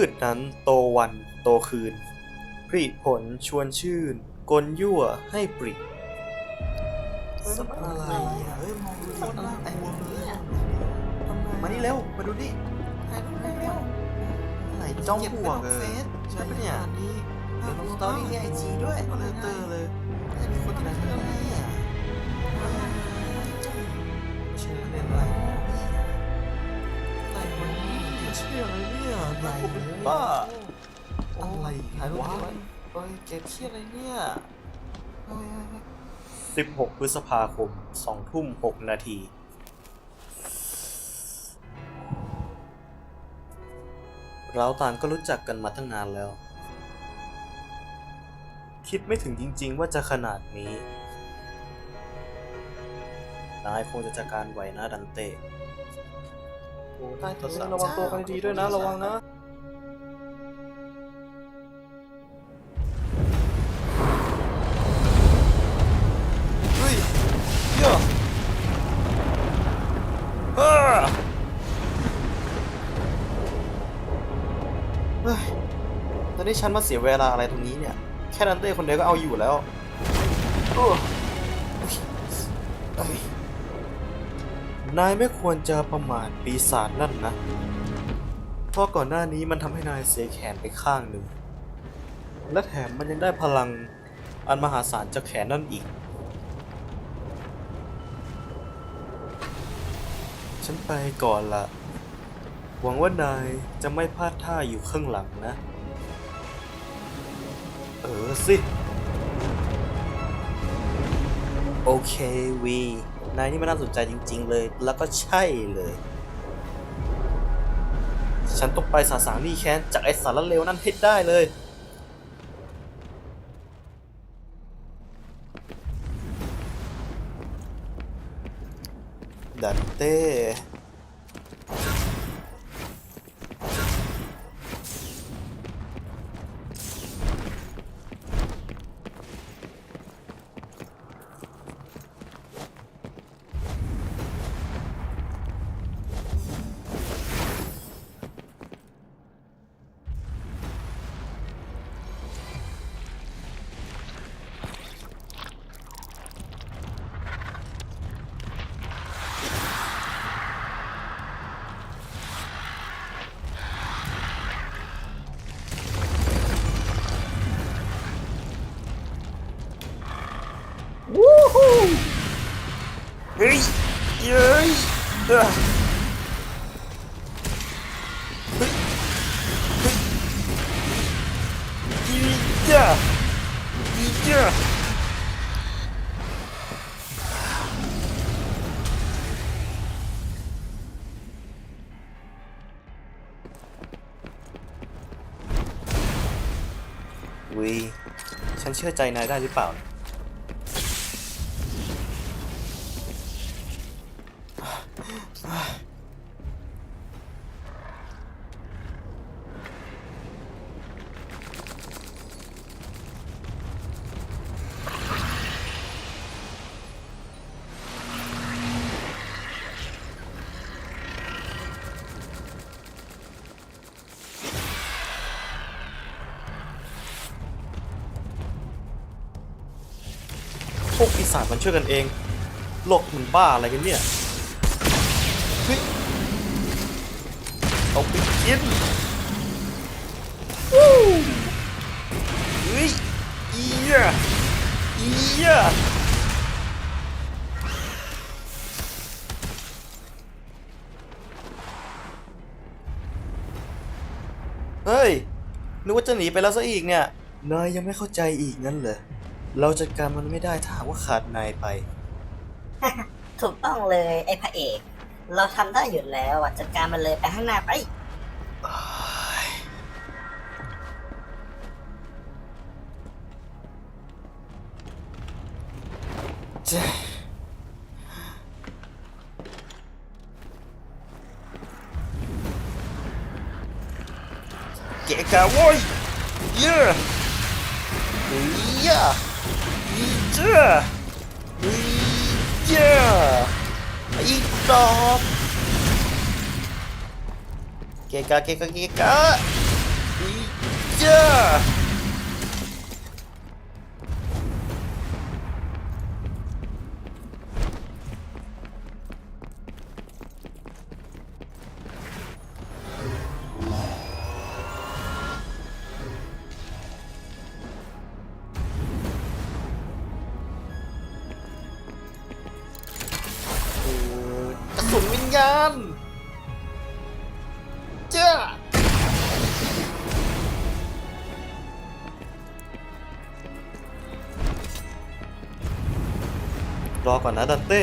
พืชนั้นโตวันโตคืนผลิผลชวนชื่น กลยั่วให้ปริสัตว์อะไรอะเฮ้ยมองดูดิน่ากลัวเลยอะมานี่เร็ว มาดูนี่ถ่ายรูปได้แล้วอะไรจ้องเก็บหัวไว้ลงเลเฟยซใช่ปะเนี่ยอันนี้เดี๋ยวลงสตอรี่ในไอจีด้วยก็ก็เลเลยยเตเตออร์ร์เลเลยยแต่มีคนที่ไหน เนี่ยชื่ออะไรเนี่ยอะไรบ้า อะไรถ่ายรูปไว้โอ้ยเก็บที่อะไรเนี่ยโอ้ยโอ้ยโอ้ย16 พฤษภาคม2ทุ่ม 6 นาที เราต่างก็รู้จักกันมาตั้งนานแล้ว คิดไม่ถึงจริง ๆ ว่าจะขนาดนี้ นายคงจะจัดการไหวนะดันเต้ โอ้ใต้ตัวระวังตัวกันดีๆด้วยนะ ระวังนะเฮ้ยเย่ออ้าเฮ้ยตอนนี้ฉันมาเสียเวลาอะไรตรงนี้เนี่ย แค่ดันเต้คนเดียวก็เอาอยู่แล้วโอ้เอ้ย นายไม่ควรจะประมาทปีศาจนั่นนะ เพราะก่อนหน้านี้มันทำให้นายเสียแขนไปข้างหนึ่ง และแถมมันยังได้พลังอันมหาศาลจากแขนนั่นอีก ฉันไปก่อนละหวังว่านายจะไม่พลาดท่าอยู่ข้างหลังนะ เออสิ โอเควี นายนี่มันน่าสนใจจริง ๆ เลย แล้วก็ใช่เลย ฉันต้องไปสาสางนี่แค้นจากไอสารเลวนั่นให้ได้เลยดันเต้ เฮ้ยเย้ยเฮ้ยดีจ้าอีจ้าวีฉันเชื่อใจนายได้หรือเปล่า พวกปีศาจมันช่วยกันเอง โลกมันบ้าอะไรกันเนี่ย เอาไปกินวู้เฮ้ยอียะอียะเฮ้ย นึกว่าจะหนีไปแล้วซะอีกเนี่ย นายยังไม่เข้าใจอีกงั้นเหรอ เราจัดการมันไม่ได้ถ้าหากว่าขาดนายไป ถูกต้องเลยไอ้พระเอก เราทำได้อยู่แล้วอะจัดการมันเลยไปข้างหน้าไป เจ้เกะกะโว้ยเย่เฮ้ยยะอีเจ้าเฮ้ยยะ อีกดอกเกะกะเกะกะเกะกะอีเจ้า งาน เจ้ารอก่อนนะดันเต้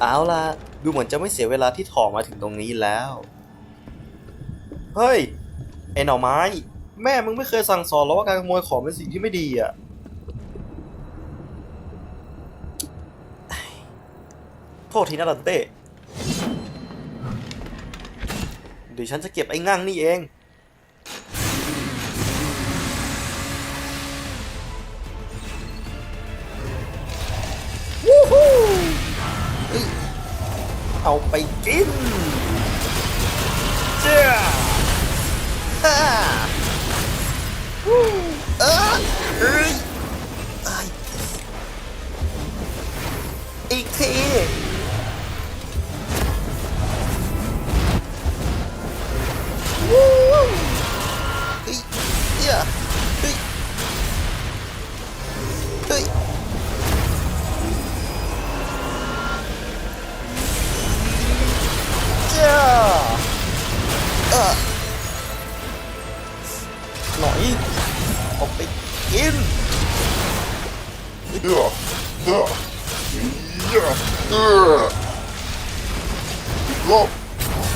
เอาล่ะ ดูเหมือนจะไม่เสียเวลาที่ถอมาถึงตรงนี้แล้ว เฮ้ย ไอ้หน่อไม้ แม่มึงไม่เคยสั่งสอนหรอว่าการขโมยของเป็นสิ่งที่ไม่ดีอะ โทษทีนะดันเต้เดี๋ยวฉันจะเก็บไอ้งั่งนี่เอง เอาไปกิน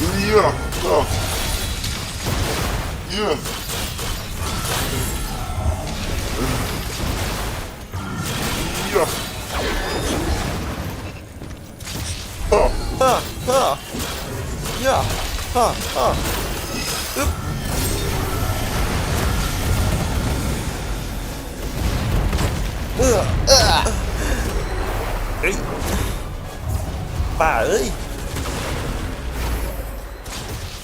Yeah. Yeah. Yeah. Yeah. Oh. ฮ่าฮ่าย่าฮ่าฮ่า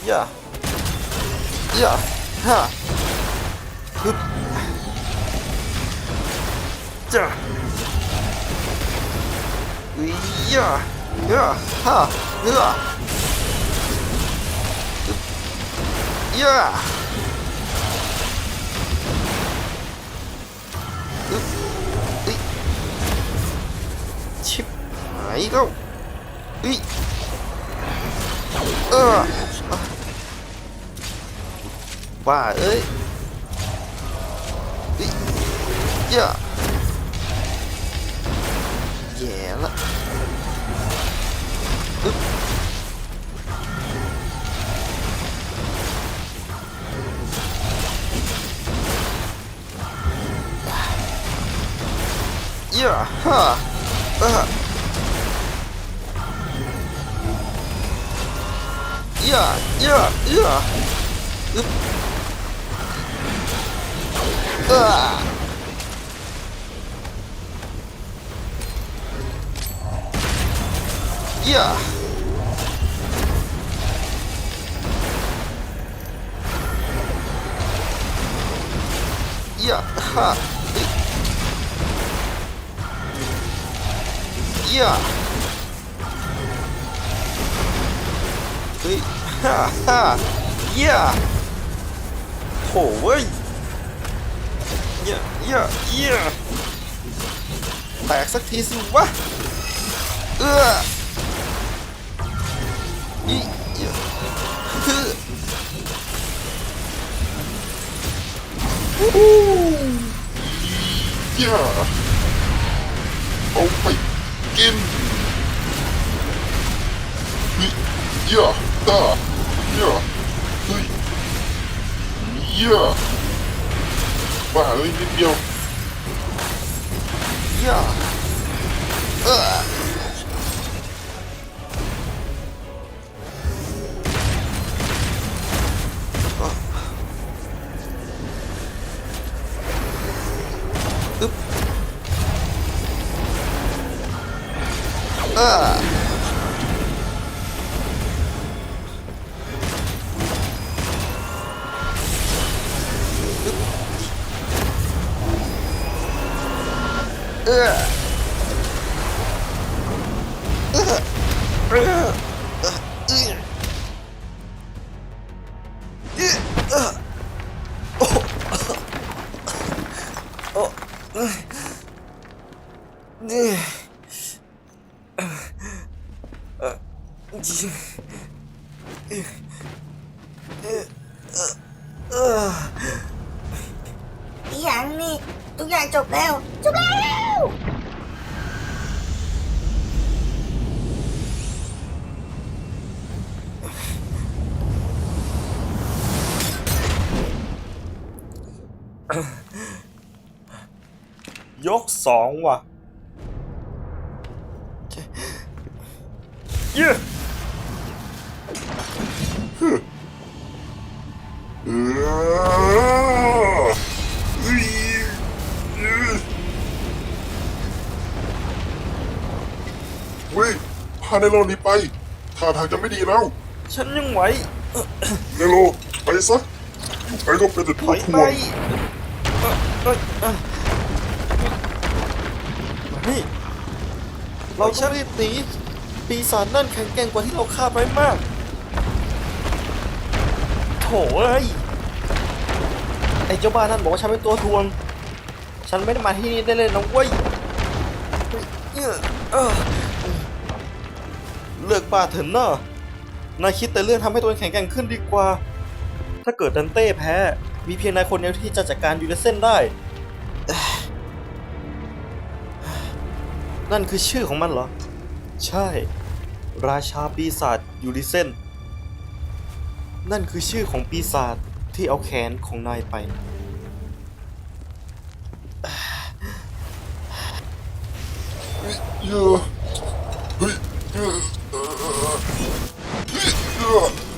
อึ๊บเออเออเอ้ยป่าเอ้ยย่าย่าฮ่าฮึบจ้าอุ๊ยย่าย่าฮ่าย่าอึ๊บย่าอึ๊บเอ้ยชิบหายแล้วเอ้ยเออ บ้าเอ้ยเอ้ยย่าแย่ละอึ๊บย่าฮ่าเออย่าย่าย่าอึ๊บเออย่าย่าฮ่าเอ้ยย่าเฮ้ยฮ่าฮ่า เย่าโหเว้ยเย่าเย่าเย่าแตกสักทีสิวะ เอออีเย่าฮึฮู้ฮู้ Yeah. Oh my god. Yeah. Da. Yeah. Hui. Yeah. บ้าเลยนิดเดียวย่าเอออึ๊บเออเเออเยกสองว่ะเย้เว้ยพาในโลนี้ไปท่าทางจะไม่ดีแล้ว ฉันยังไหวในโลไปซะไปก็เป็นแต่ถตัวอยทไป นี่ เราจะรีบหนีปีศาจนั่นแข็งแกร่งกว่าที่เราคาดไว้มาก โถเอ้ยไอ้เจ้าบ้านนั่นบอกว่าฉันเป็นตัวทวง ฉันไม่ได้มาที่นี่ได้เลยนะเว้ยเฮ้ยเอ้ยเอ้อเลิกบ้าเถอะเนอะนายคิดแต่เรื่องทำให้ตัวเองแข็งแกร่งขึ้นดีกว่า ถ้าเกิดดันเต้แพ้ มีเพียงนายคนเดียวที่จะจัดการยูเลเซนได้ นั่นคือชื่อของมันเหรอ ใช่ ราชาปีศาจยูริเซน นั่นคือชื่อของปีศาจที่เอาแขนของนายไปเ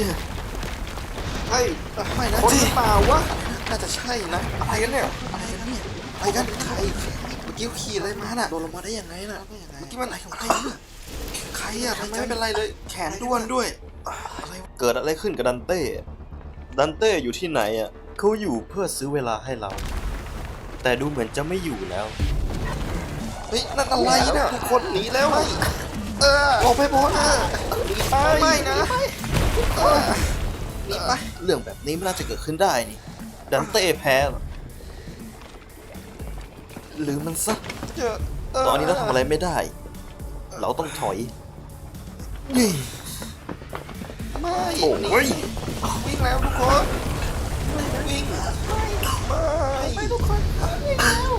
เจ้ไอ้ไม่นะคนหรือเปล่าวะ น่าจะใช่นะ อะไรกันเนี่ย อะไรกันเนี่ย อะไรกันใครเมื่อกี้ขี่อะไรมาน่ะ โดนลงมาได้ยังไงน่ะ เมื่อกี้มันอะไรของใครเนี่ยใครอะทำไมไม่เป็นไรเลย แขนด้วนด้วยอะไรวะเกิดอะไรขึ้นกับดันเต้ ดันเต้อยู่ที่ไหนอะเขาอยู่เพื่อซื้อเวลาให้เรา แต่ดูเหมือนจะไม่อยู่แล้ว เฮ้ย นั่นอะไรนะทุกคนหนีแล้วเออออกไปพ้นอะหนีไปไม่นะเออห นีไปเรื่องแบบนี้ไม่น่าจะเกิดขึ้นได้นี่ ดันเต้แพ้เหรอหรือมันซะ ตอนนี้เราทำอะไรไม่ได้ เราต้องถอยนี่ไม่โอ้ยวิ่งแล้วทุกคนวิ่งไม่ไม่ทุกคนวิ่งแล้ว